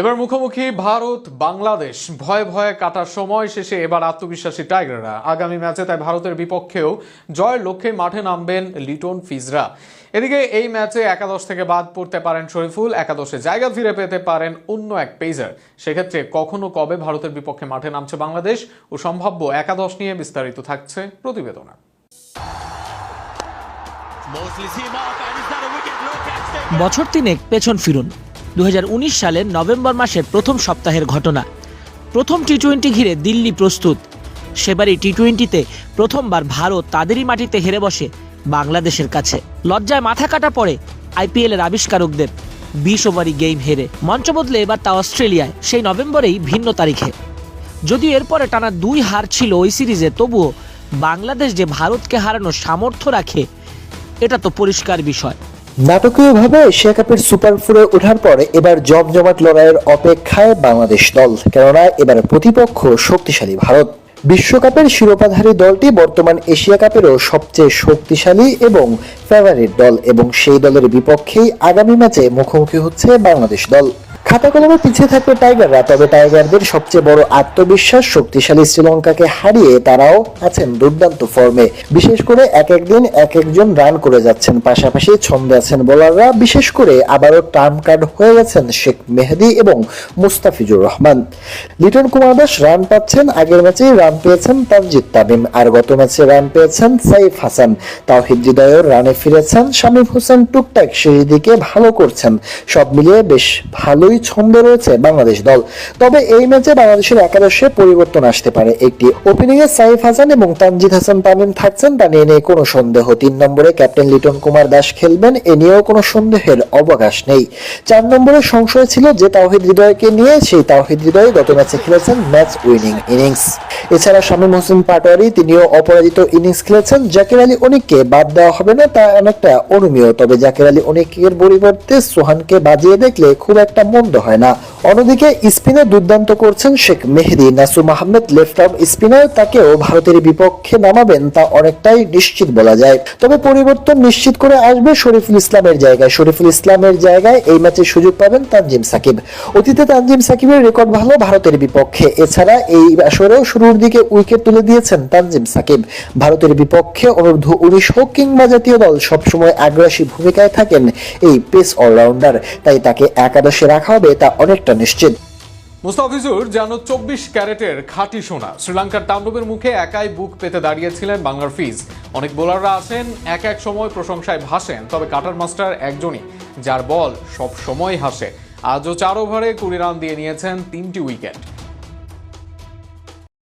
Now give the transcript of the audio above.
এবার মুখোমুখি ভারত বাংলাদেশ। ভয়ে ভয়ে কাটার সময় শেষে এবার আত্মবিশ্বাসী টাইগাররা। আগামী ম্যাচে তাই ভারতের বিপক্ষেও জয়ের লক্ষ্যে মাঠে নামবেন লিটন ফিজরা। এদিকে এই ম্যাচে একাদশ থেকে বাদ পড়তে পারেন শরীফুল একাদশে জায়গা ফিরে পেতে পারেন অন্য এক পেজার সেক্ষেত্রে কখনো কবে ভারতের বিপক্ষে মাঠে নামছে বাংলাদেশ ও সম্ভাব্য একাদশ নিয়ে বিস্তারিত থাকছে প্রতিবেদনা. বছর তিনেক পেছন ফিরুন। দু হাজার উনিশ সালের নভেম্বর মাসের প্রথম সপ্তাহের ঘটনা। প্রথম টি টোয়েন্টি ঘিরে দিল্লি প্রস্তুত। সেবারই টি টোয়েন্টিতে প্রথমবার ভারত তাদেরই মাটিতে হেরে বসে বাংলাদেশের কাছে। লজ্জায় মাথা কাটা পড়ে আইপিএলের আবিষ্কারকদের। বিশ ওভারই গেম হেরে। মঞ্চ বদলে এবার তা অস্ট্রেলিয়ায়, সেই নভেম্বরেই ভিন্ন তারিখে। যদিও এরপরে টানা দুই হার ছিল ওই সিরিজে, তবুও বাংলাদেশ যে ভারতকে হারানোর সামর্থ্য রাখে, এটা তো পরিষ্কার বিষয়। নাটকীয়ভাবে এশিয়া কাপের সুপার ফোরে ওঠার পরে এবার জমজমাট লড়াইয়ের অপেক্ষায় বাংলাদেশ দল, কেননা এবার প্রতিপক্ষ শক্তিশালী ভারত। বিশ্বকাপের শিরোপাধারী দলটি বর্তমান এশিয়া কাপেরও সবচেয়ে শক্তিশালী এবং ফেভারিট দল এবং সেই দলের বিপক্ষেই আগামী ম্যাচে মুখোমুখি হচ্ছে বাংলাদেশ দল। খাতা কলমে পিছিয়ে থাকবে টাইগাররা, তবে টাইগারদের সবচেয়ে বড় আত্মবিশ্বাস শক্তিশালী শ্রীলঙ্কাকে হারিয়ে তারাও আছেন দুর্দান্ত ফর্মে। বিশেষ করে এক একদিন এক একজন রান করে যাচ্ছেন, পাশাপাশি ছন্দে আছেন বোলাররা। বিশেষ করে আবারও টার্ম কার্ড হয়ে গেছেন শেখ মেহেদি এবং মুস্তাফিজুর রহমান। লিটন কুমার দাস রান পাচ্ছেন, আগের ম্যাচেই রান পেয়েছেন তানজিদ তামিম, আর গত ম্যাচে রান পেয়েছেন সাইফ হাসান। তাওহিদ হৃদয়ের রানে ফিরেছেন, শামীম হোসেন টুকটাক সেই দিকে ভালো করছেন। সব মিলিয়ে বেশ ভালোই ছন্দে রয়েছে বাংলাদেশ দল। তবে এই ম্যাচে বাংলাদেশের একাদশে পরিবর্তন আসতে পারে একটি ওপেনিং এ সাইফ হাসান এবং তানজিদ হাসান তামিম থাকছেন। তা নিয়ে নেই কোনো সন্দেহ। তিন নম্বরে ক্যাপ্টেন লিটন কুমার দাস খেলবেন, এ নিয়েও কোনো সন্দেহের অবকাশ নেই। চার নম্বরে সংশয় ছিল যে তাওহিদ হৃদয়কে নিয়ে, সেই তাওহিদ হৃদয় গত ম্যাচে খেলেছেন ম্যাচ উইনিং ইনিংস। এছাড়া শামীম হোসেন পাটোয়ারি, তিনিও অপরাজিত ইনিংস খেলেছেন। জাকির আলী অনিককে বাদ দেওয়া হবে না, তা অনেকটা অনুমেয়। তবে জাকির আলী অনিকের পরিবর্তে সোহানকে বাজিয়ে দেখলে খুব একটা মন্দ হয় না। অন্যদিকে স্পিনে দুর্দান্ত করছেন Sheikh Mehedi. Nasum Ahmed left arm spinner তাকেও ভারতের বিপক্ষে নামাবেন তা অনেকটাই নিশ্চিত বলা যায়। তবে পরিবর্তন নিশ্চিত করে আসবে শরীফুল ইসলামের জায়গায়। শরীফুল ইসলামের জায়গায় এই ম্যাচে সুযোগ পাবেন তানজিম সাকিব। অতীতে তানজিম সাকিবের রেকর্ড ভালো ভারতের বিপক্ষে। এছাড়া এই আসরেও শুরুর দিকে উইকেট তুলে দিয়েছেন তানজিম সাকিব। ভারতের বিপক্ষে অনূর্ধ্ব উনিশ হোক কিংবা জাতীয় দল সবসময় আগ্রাসী ভূমিকায় থাকেন এই পেস অলরাউন্ডার। তাই তাকে একাদশে রাখা হবে তা অনেকটা নিশ্চিত। মুস্তাফিজুর, যেন চব্বিশ ক্যারেটের খাঁটি সোনা। শ্রীলঙ্কার তাণ্ডবের মুখে একাই বুক পেতে দাঁড়িয়েছিলেন বাংলার ফিজ। অনেক বোলাররা আছেন, এক এক সময় প্রশংসায় ভাসেন, তবে কাটার মাস্টার একজনই, যার বল সব সময় হাসে। আজও চার ওভারে কুড়ি রান দিয়ে নিয়েছেন তিনটি উইকেট।